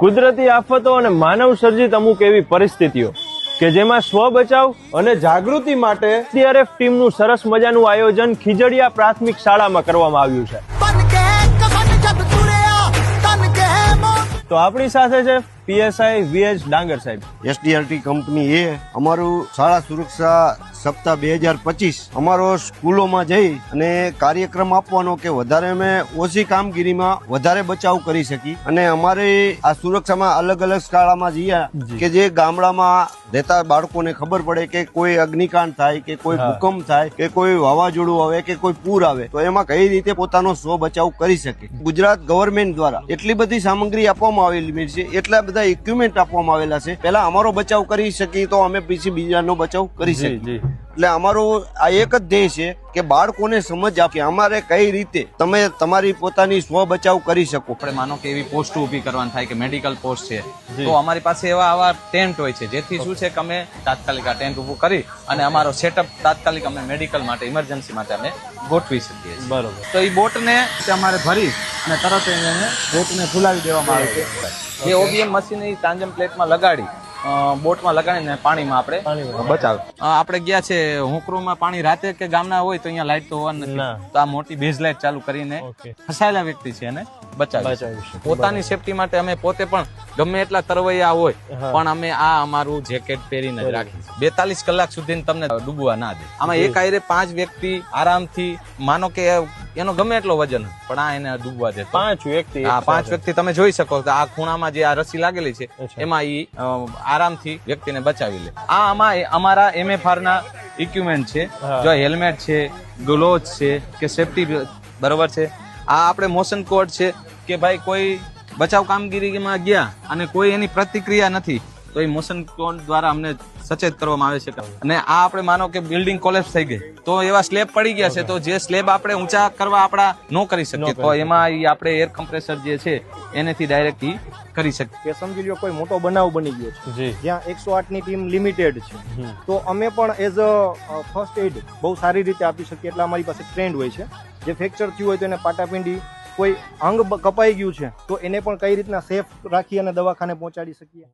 કુદરતી આફતો અને માનવ સર્જિત અમુક એવી પરિસ્થિતિઓ કે જેમાં સ્વ બચાવ અને જાગૃતિ માટે સીઆરએફ ટીમનું સરસ મજાનું આયોજન ખીજડીયા પ્રાથમિક શાળામાં કરવામાં આવ્યું છે. તો આપણી સાથે છે પીએસઆઈ વીએચ ડાંગર સાહેબ. એસડીઆરટી કંપની એ અમારું શાળા સુરક્ષા સપ્તાહ બે હજાર પચીસ અમારો સ્કૂલોમાં જઈ અને કાર્યક્રમ આપવાનો કે વધારે અમે ઓછી કામગીરીમાં વધારે બચાવ કરી શકી. અને અમારે આ સુરક્ષામાં અલગ અલગ શાળામાં જઈએ કે જે ગામડામાં રહેતા બાળકોને ખબર પડે કે કોઈ અગ્નિકાંડ થાય કે કોઈ ભૂકંપ થાય કે કોઈ વાવાઝોડું આવે કે કોઈ પૂર આવે તો એમાં કઈ રીતે પોતાનો સ્વ બચાવ કરી શકે? ગુજરાત ગવર્મેન્ટ દ્વારા એટલી બધી સામગ્રી આપવામાં આવેલી છે એટલા બધા ઇક્વિપમેન્ટ આપવામાં આવેલા છે. પહેલા અમારો બચાવ કરી શકીએ તો અમે પછી બીજાનો બચાવ કરી શકીએ. એટલે અમારો આ એક જ ધ્યેય છે કે બાળકોને સમજ આપે અમારે કઈ રીતે તમે તમારી પોતાની સ્વ બચાવ કરી શકો. આપણે માનો કે એવી પોસ્ટ ઊભી કરવાની થાય કે મેડિકલ પોસ્ટ છે. તો અમારી પાસે એવા આવા ટેન્ટ હોય છે જેથી શું છે કે અમે તાત્કાલિક આ ટેન્ટ ઊભું કરી અને અમારો સેટઅપ તાત્કાલિક અમે મેડિકલ માટે ઇમરજન્સી માટે અમે ગોઠવી શકીએ બરોબર. તો એ બોટને અમારે ભરી અને તરત એને બોટને ફુલાવી દેવામાં આવે છે. એ ઓબીએમ મશીન એ તાંજમ પ્લેટમાં લગાડી બોટમાં લગાડીને પાણીમાં આપણે પાણીમાં. બચાવ. આપણે ગયા છે હુંકરૂમાં પાણી રાતે કે ગામના હોય તો અહીંયા લાઇટ તો હોવાની નથી. તો આ મોટી બેઝ લાઇટ ચાલુ કરીને ફસાયેલા વ્યક્તિ છે એને. બચાવી પોતાની સેફટી માટે અમે પોતે પણ ગમે એટલા તરવૈયા હોય પણ અમે આ અમારું જેકેટ પહેરીને જ રાખીએ બેતાલીસ કલાક સુધી તમને ડૂબવા ના દે. આમાં એક આયરે પાંચ વ્યક્તિ આરામથી માનો કે એનો ગમે એટલો વજન પણ આ એને ડૂબવા દે પાંચ વ્યક્તિ આ પાંચ વ્યક્તિ તમે જોઈ શકો તો આ ખૂણામાં જે આ રસી લાગેલી છે એમાં ઈ આરામથી વ્યક્તિને બચાવી લે. આ આમાં અમારા એમએફઆર ના ઇક્વિપમેન્ટ છે. જો હેલ્મેટ છે ગ્લોવ્સ છે કે સેફટી બરોબર છે. આ આપણે મોશન કોડ છે કે ભાઈ કોઈ બચાવ કામગીરીમાં ગયા અને કોઈ એની પ્રતિક્રિયા નથી તો એ મોશન કોડ દ્વારા અમને સચેત કરવામાં આવે છે. અને આ આપણે માનો કે બિલ્ડિંગ કોલેપ્સ થઈ ગઈ. તો એવા સ્લેબ પડી ગયા છે તો જે સ્લેબ આપણે ઊંચા કરવા આપણા ન કરી શકીએ. તો એમાં આપણે એર કમ્પ્રેસર જે છે એનેથી ડાયરેક્ટ કરી શકીએ. કે સમજી લો કોઈ મોટો બનાવ બની ગયો છે. જ્યાં એકસો આઠની ટીમ લિમિટેડ છે. તો અમે પણ એઝ અ ફર્સ્ટ એડ બહુ સારી રીતે આપી શકીએ એટલે અમારી પાસે ટ્રેન્ડ હોય છે. જે ફ્રેક્ચર થયું હોય તો એને પાટાપિંડી કોઈ અંગ કપાઈ ગયું છે, તો એને પણ કઈ રીતના સેફ રાખી અને દવાખાને પહોંચાડી શકીએ?